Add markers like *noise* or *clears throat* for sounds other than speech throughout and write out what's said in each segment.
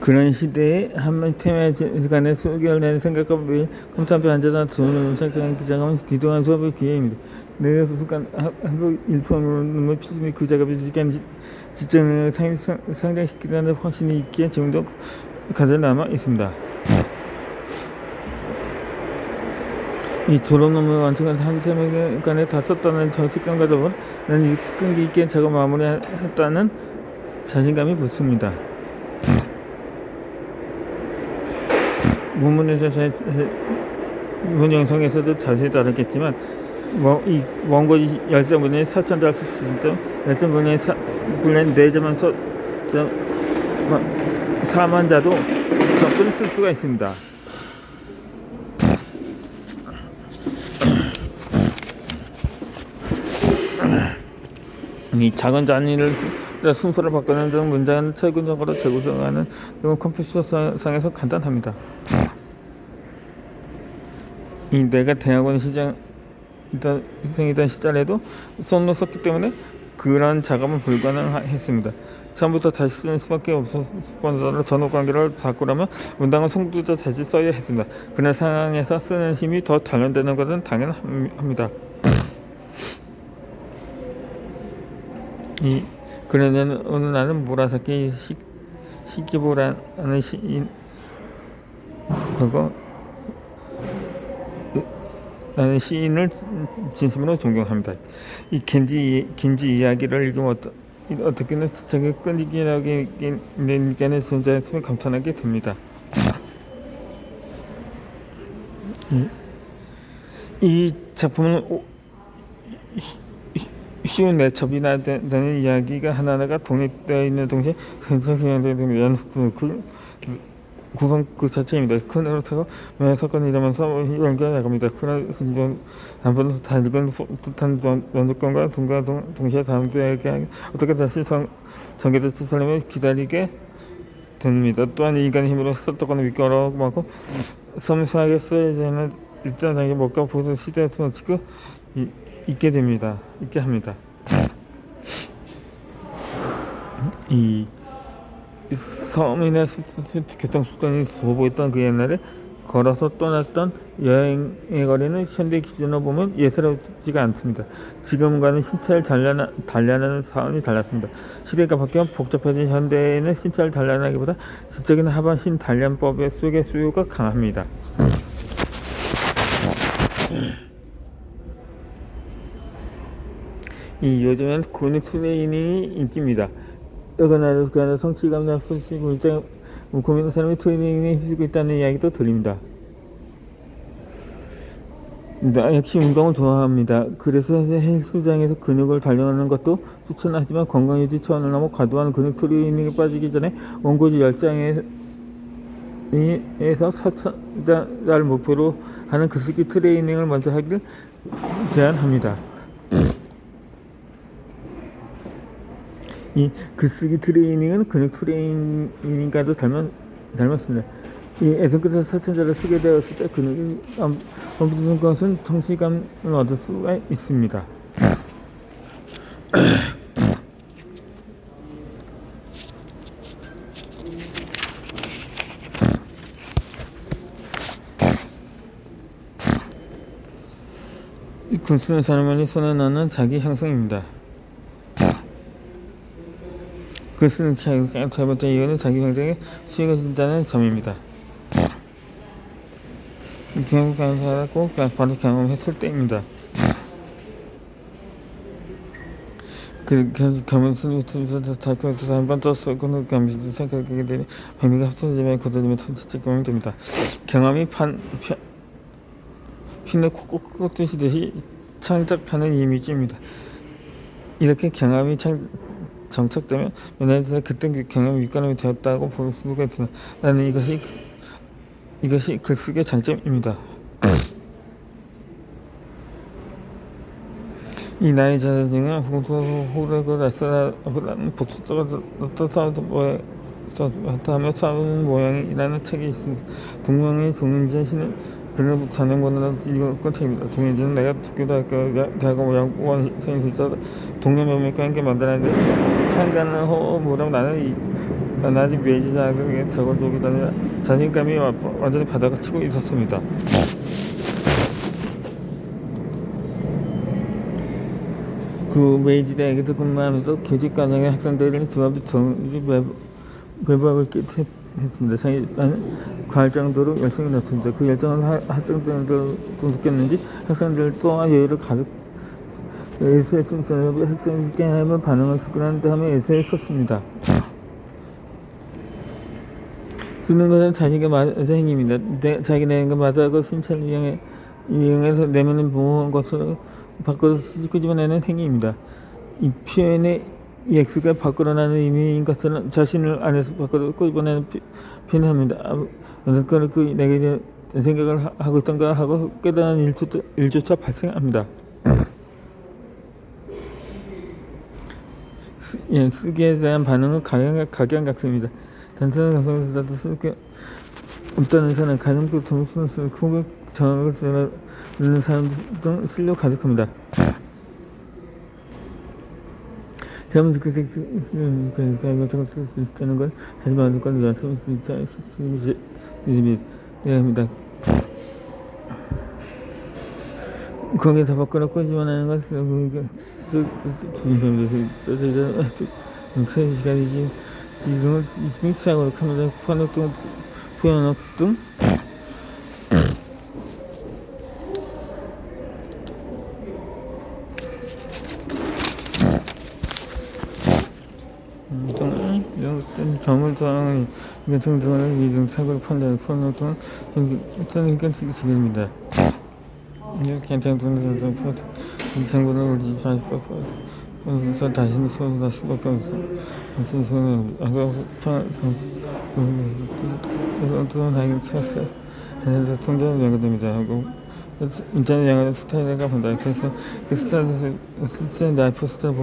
그런 시대에 한번 팀의 시간에 수개월 생각과 매일 컴퓨터 앉아서 좋은 창작한 기자감은 기도한 수업의 기회입니다. 내가 수습관 한국 일품으로 필수미 그 작업을 시간 지정을 상장시키다는 확신이 있기에 지금도 가져 남아 있습니다. 이 졸업 논문 완성한 한 세명간에 다 썼다는 저 습관과 더불어 나는 이렇게 끈기 있게 작업 마무리했다는 자신감이 붙습니다. 문문에서 자, 이번 영상에서도 자세히 다뤘겠지만 뭐, 이 원고지 열세 분의 사천 자 쓰시죠 열세 분의 사 분의 네 자만 써 사만 자도 접근을 쓸 수가 있습니다. 이 작은 잔이를 순서를 바꾸는 등 문장은 최근적으로 재구성하는 이건 컴퓨터 상에서 간단합니다. 이 내가 대학원 시장 이던 생이던 시절에도 썼기 때문에 그런 작업은 불가능했습니다. 처음부터 다시 쓰는 수밖에 없었던 전업 관계를 바꾸려면 문장은 송두도 다시 써야 했습니다. 그런 상황에서 쓰는 힘이 더 단련되는 것은 당연합니다. 이 그러는 오늘 나는 무라사키 시, 시키보라는 시인 그거 나는 시인을 진심으로 존경합니다. 이 겐지 겐지 이야기를 읽으면 어떠, 어떻게는 시청에 끊이기라게 내니까는 존재했음을 감탄하게 됩니다. 이, 이 작품은 오, 쉬운 내첩이나 되는 이야기가 하나하나가 독립되어 있는 동시에 굉장히 그 구성 그 자체입니다. 큰 어렵다고 매 사건이 이러면서 연결 나갑니다. 그런 한번 다 읽은 듯한 연습관과 동과 동, 동시에 다음 주에게 어떻게 다시 성, 전개될지 설명을 기다리게 됩니다. 또한 인간의 힘으로 썼다거나 미끄러워 많고 섬세하게 쓰여지는 일단 자기 먹고 보수 시대에서 지금 있게 됩니다. 있게 합니다. 이 섬이나 교통수단이 소보했던 그 옛날에 걸어서 떠났던 여행의 거리는 현대 기준으로 보면 예사롭지가 않습니다. 지금과는 신체를 단련하, 단련하는 사원이 달랐습니다. 시대가 바뀌어 복잡해진 현대에는 신체를 단련하기보다 지적인 하반신 단련법 속의 수요가 강합니다. 이 요즘엔 근육 트레이닝이 인기입니다. 어거나도 그 안에 성취감이나 수시고 일정 고민한 사람이 트레이닝에 힘쓰고 있다는 이야기도 들립니다. 나 역시 운동을 좋아합니다. 그래서 헬스장에서 근육을 단련하는 것도 추천하지만 건강 유지 차원을 넘어 과도한 근육 트레이닝에 빠지기 전에 원고지 10장에 에서 4천자를 목표로 하는 글쓰기 트레이닝을 먼저 하기를 제안합니다. 이 글쓰기 트레이닝은 근육 트레이닝과도 닮았, 닮았습니다. 이 애선 끝에서 사천자를 쓰게 되었을 때 근육이 엄청난 것은 성취감을 얻을 수가 있습니다. 글쓰는 사람만이 손에 넣는 자기 형성입니다. 글쓰는 잘못된 이유는 자기 형성에 수익을 준다는 점입니다. 경험 감사하고 바로 경험했을 때입니다. 그 겸손히 달콤해서 한번 더 쓰고는 감시도 생각하게 되니 범위가 합쳐지면 거둬지면 전체적 경험이 됩니다. 경험이 판, 편, 핀을 콕콕 꺾듯이 창작하는 이미지입니다. 이렇게 경험이 창, 정착되면 연애에서 그때 그 경험이 윗가람이 되었다고 볼 수가 있으나 나는 이것이 이것이 글쓰기의 장점입니다. *clears throat* 이 나의 자신은 호르고 라스라는 복수적으로 나타나도 뭐하며 싸우는 모양이라는 책이 있습니다. 동명이 종인 자신은 그는 자전거는 이거 꿀팁입니다. 동해지는 내가 도쿄대학교 대학원 양원생이 있어 동료명맥과 함께 만들었는데 참가는 호 뭐라고 나는 이난 아직 메이지 자격에 적어주기 전에 자신감이 와- 완전히 바닥을 치고 있었습니다. 그 메이지 대학에서 근무하면서 교직 과정의 학생들은 배부하고 있게 했- 했습니다. 상이 나는 과할 정도로 열심히 넣습니다. 그 열정을 하- 학생들도 느꼈는지 학생들 또한 여유를 가득 에서의 칭찬을 학생들께 하면 반응을 수그한 다음에 에서에 썼습니다. 쓰는 것은 자기가 맞아서 행위입니다. 내, 자기 내는 거 맞아고 신체를 이용해, 이용해서 내면을 모호한 것을 밖으로 끄집어내는 행위입니다. 이 표현의 X가 밖으로 나는 의미인 것은 자신을 안에서 밖으로 끄집어내는 표- 표현합니다. 아, 어느 거를 그 내게 생각을 하- 하고 있던가 하고 깨달은 일조차 발생합니다. 예, 쓰기에 대한 반응은 각양, 각양각색입니다. 단순한 가성에서도 쓸게 없다는 사람, 가정도 점수를 쓰는 크게 정학을 쓰는 사람도 실력 가득합니다. 대한민국 그렇게 그러니까 이거 쓸수 있다는 건 자기 만들 건 위한 쓸수 있다 있습니다. 합니다. 거기에 다 바꿔놓고 지원하는 건 분점입니다. 세 시간이지 지금은 믹스하고 카메라 파노 등 표현업 등 점을 등등하는 이등 사고를 판단하는 표현업 등 저는 끈질기 지급입니다. 이렇게 등등 포트 정보를 우리 자식과 그래서 다시는 수업을 다시 수밖에 없어. 무슨 수업은 아까 어떤 다행히 찾았어요. 그래서 통장을 연결됩니다 하고 인터넷 영어 스타일을 본다. 그래서 그 스타일에서 스타일 라이프 스타일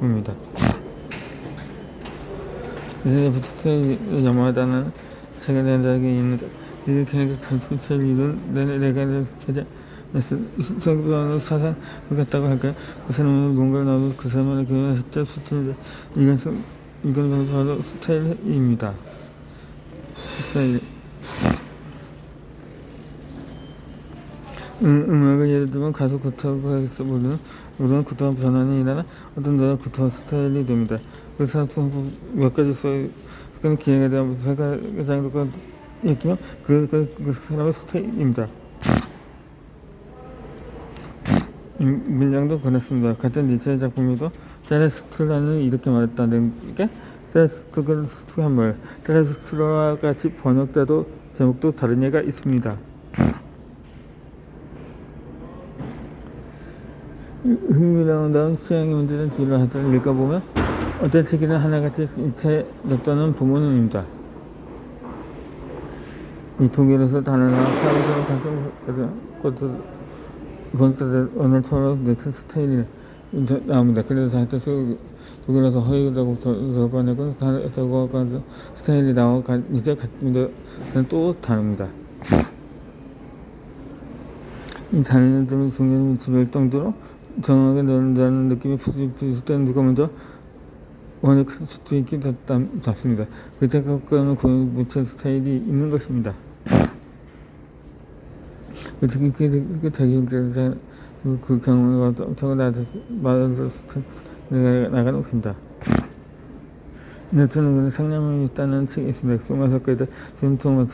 봅니다. 이제 부터 영화다는 낸 적이 있는데 이렇게 감수철 이건 내가 내가 가장 성변의 사상을 갖다고 할까요? 그 사람은 뭔가를 나도 그 사람을 그냥 했다 스타일 이건 이건 바로 스타일입니다. 스타일 음, 음악을 예를 들면 가수 구타고 하겠어 보면 우리는 구타 변환이 일어나 어떤 노래 구타 스타일이 됩니다. 그 사람 몇 가지 써요. 그건 기회에 대한 세가 장도가 있지만 그, 그, 그 사람의 스타일입니다. 음, 문장도 그렇습니다. 같은 니체의 작품에도 세레스트라는 이렇게 말했다는 게 말, 세레스트라와 같이 번역돼도 제목도 다른 예가 있습니다. 흥미로운 다음 취향의 문제는 지를 하던 읽어보면 어떤 책이든 하나같이 일체 냈다는 부모님입니다. 이 독일에서 단어나 사회적으로 가서 것도 번째 언어처럼 내체 스타일이 나옵니다. 그래서 하여튼 독일에서 허위라고 들어가내고 저거가 스타일이 나와 이제 같은데 또 다릅니다. 이 단어들은 중요한 지별 정도로 정확하게 넣는다는 느낌이 비슷한 누가 먼저 원을 클 수도 있게 잡습니다. 그때 갖고는 그 무체 스타일이 있는 것입니다. 어떻게 그 자기들께서 그 경험을 저거 나도 말을 내가 나가는 겁니다. 네트는 상념이 있다는 책이 있습니다. 소마석에도 전통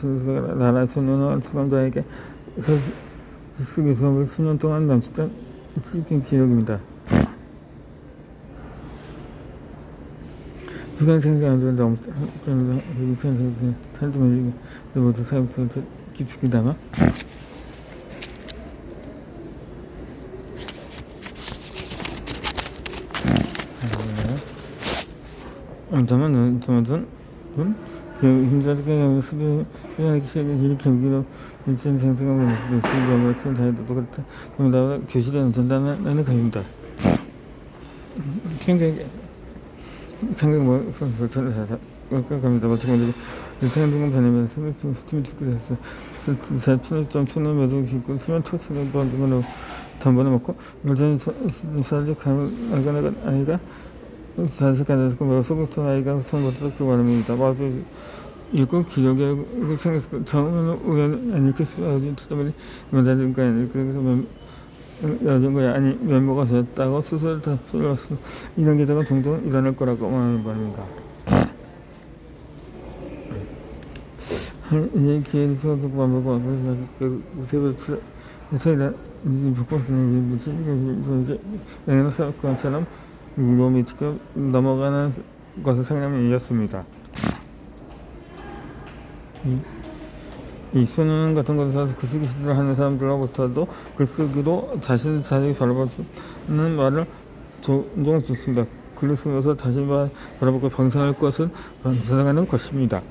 나라 소년과 수감자에게 쓰기 수업을 수년 동안 남짓한 찍힌 기록입니다. 주간 생산들 너무 미국 생산 탈도 모두 사용성 깊숙이 담아 다만 저는 그 힘들게 수도 이렇게 일 경기로 일전 생생하고 수고하고 큰 다이도 똑같아 그러다 교실에 전담하는 겁니다. 굉장히 상경 뭐 선수 전에서 갑니다. 마찬가지로 일상 중간 변하면서 스팀이 듣고 됐어. 제 편의점 손을 매도 기고 수면 초승을 번등으로 단번에 먹고 여전히 살이 가면 나가 아이가 자식 가져서 매우 속였던 아이가 손부터 또 말합니다. 마도 읽고 기억에 생겼고 처음에는 우연히 안 읽힐 수 없는 때문에 면담인 거 아니에요. 그래서 면 여전 거야 아니 면모가 되었다고 수술을 다 풀었어 이런 게다가 종종 일어날 거라고 말합니다. 이제 기회에서 반복하고 그 무색을 풀어서 복권은 무슨 이제 내는 사건처 럼 몸이 지금 넘어가는 것을 상념이었습니다. 이, 이 수능 같은 것을 사서 그 쓰기 시도를 하는 사람들로부터도 그 쓰기로 자신 자신이 바라보는 말을 종종 듣습니다. 글을 쓰면서 자신만 바라보고 방송할 것을 방송하는 것입니다.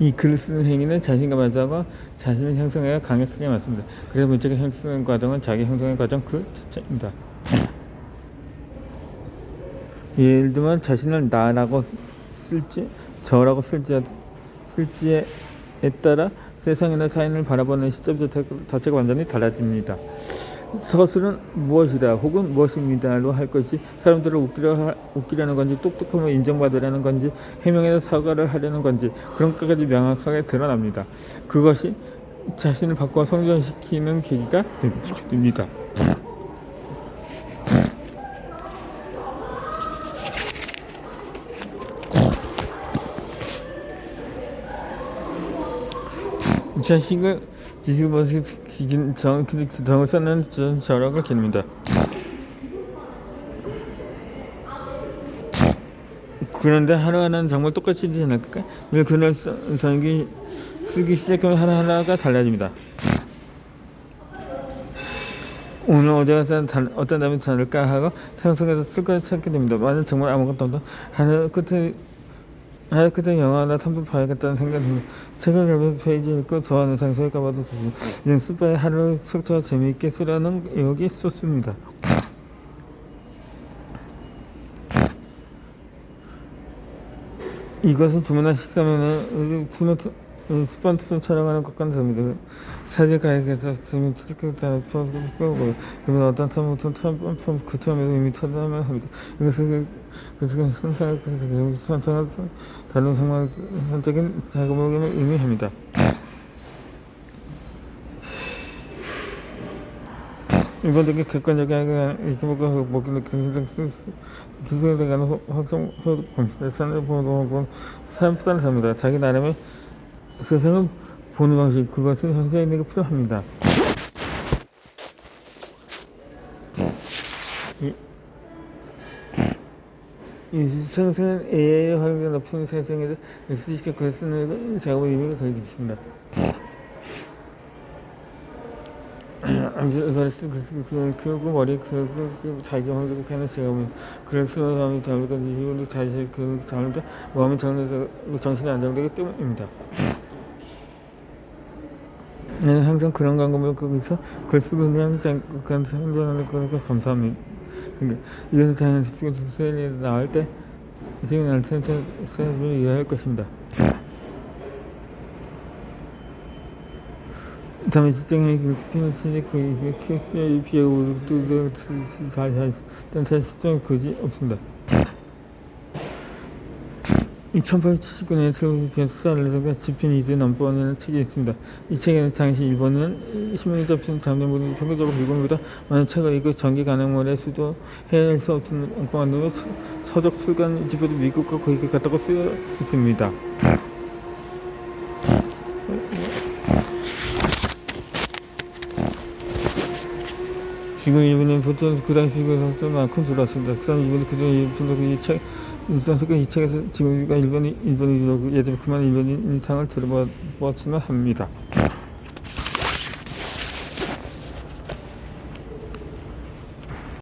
이 글을 쓰는 행위는 자신과 맞아가 자신을 형성하여 강력하게 맞습니다. 그래서 문자가 형성하는 과정은 자기 형성의 과정 그 자체입니다. 예를 들면 자신을 나라고 쓸지 저라고 쓸지 쓸지에 따라 세상이나 사인을 바라보는 시점 자체가 완전히 달라집니다. 서술은 무엇이다 혹은 무엇입니다로 할 것이 사람들을 웃기려, 웃기려는 건지 똑똑함을 인정받으려는 건지 해명해서 사과를 하려는 건지 그런 것까지 명확하게 드러납니다. 그것이 자신을 바꿔 성장시키는 계기가 됩니다. 자식을 지식을 기준 정, 정을 쌓는 저라고 기입니다 그런데 하루하나는 정말 똑같이 되지 않을까? 늘 그날 전기 쓰기 시작하면 하나하나가 달라집니다. 오늘 어제가 어떤 다음에 다를까 하고 상상해서 쓸 것을 찾게 됩니다. 만약 정말 아무것도 없다. 하루 끝에 끝에 영화나 탐도 봐야겠다는 생각이 듭니다. 책을 열면 페이지 읽고 좋아하는 상상을 까봐도 되고 연습에 하루 속도와 재미있게 쓰려는 의욕이 쏟습니다. 이것은 주문한 식사면은 스마트 스마트폰 촬영하는 것과는 다릅니다. 사진 가격에서 지금 출국자를 빼고 그러면 어떤 처음부터 처음 처음 그 처음에도 이미 찾아만 합니다. 이것은 그래서 생각을 선창한 다른 상황적인 작업을 의미합니다. 일반적인 객관적인 먹고 먹기는 기술에 대한 확성 공시대 산을 보는 사람보다는 다릅니다. 자기 나름의 세상을 보는 방식 그것은 현재인에게 필요합니다. 이, 이 생생한 AI의 활용이 높은 세상에서 수식에 글 쓰는 작업의 의미가 거의 있습니다. 그리고 머리 그 자기 혼자 하는 시험은 그래서 마음이 잘못된 이유로 자식 그 잘못된 마음이 정신이 안정되기 때문입니다. 네, 항상 그런 광고를 거기서 글 쓰고 있는 그런 생존하는 거니까 감사합니다. 그러니까 이것을 당연히 수행이 나올 때 지금 날 센터 센터를 이해할 것입니다. 다음에 시장에 그 피너치니 그 키에 비하고 또잘잘 시장 거지 없습니다. 1879년에 트로피의 수사를 집힌 이드 넘버원이라는 책이 있습니다. 이 책에는 당시 일본은 신문에 접힌 장면보다 평균적으로 미국보다 많은 책을 읽고 전기 가능물의 수도 해낼 수 없는 만들면 서적 출간 집에도 미국과 거의 같다고 쓰여 있습니다. 지금 일본은 보통 그 당시 그만큼 들어왔습니다. 그 당시 일본은 그전 일본이 책 일단 이 책에서 지금 일본이 일본이 예전 그만 일본인 상을 들어보았으면 합니다.